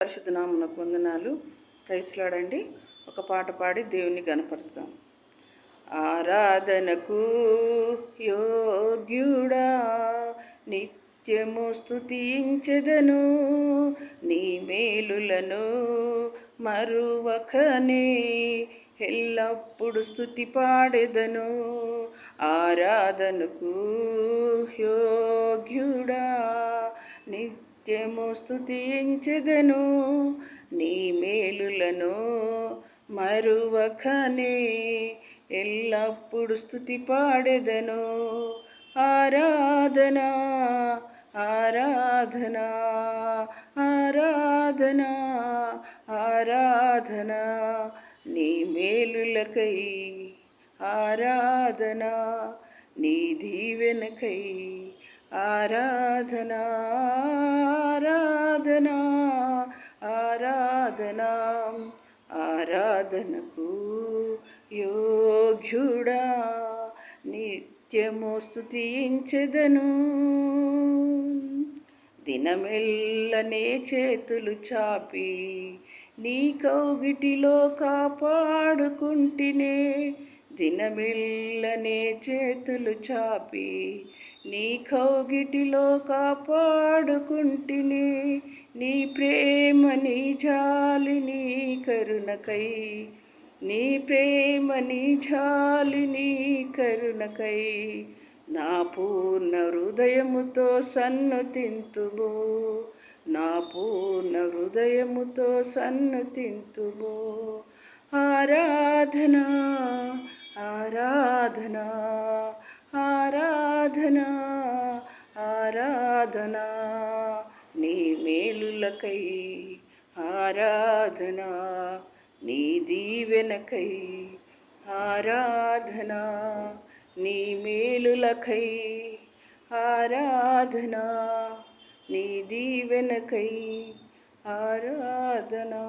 పరిశుద్ధ నామునకు వందనాలు. ప్రైస్లాడండి ఒక పాట పాడి దేవుని గనపరుస్తాం ఆరాధనకు యోగ్యుడా నిత్యము స్తుతించెదను. నీ మేలులను మరువకనే ఎల్లప్పుడు స్థుతి పాడెదను ఆరాధనకు యో నిత్యము స్థుతించెదను నీ మేలులను మరువకనే. ఎల్లప్పుడు స్థుతి పాడెదను ఆరాధన ఆరాధన ఆరాధన ఆరాధన. నీ మేలులకై ఆరాధన నీ దీవెనకై ఆరాధన ఆరాధన ఆరాధనా ఆరాధనకు యోగ్యుడా నిత్యము స్తుతించెదను. దినమెల్లనే చేతులు చాపి నీ కౌగిటిలో కాపాడుకుంటినే. దినమెల్లనే చేతులు చాపి నీ కౌగిటిలో కాపాడుకుంటిని నీ ప్రేమ నీ జాలి నీ కరుణకై నీ ప్రేమ నీ జాలి నీ కరుణకై నా పూర్ణ హృదయముతో సన్నుతింతుము నా పూర్ణ హృదయముతో సన్నుతింతుము ఆరాధన ఆరాధన ఆరాధనా ఆరాధనా నీ మేలులకై ఆరాధనా నీ దీవెనకై ఆరాధనా నీ మేలులకై ఆరాధనా నీ దీవెనకై ఆరాధనా.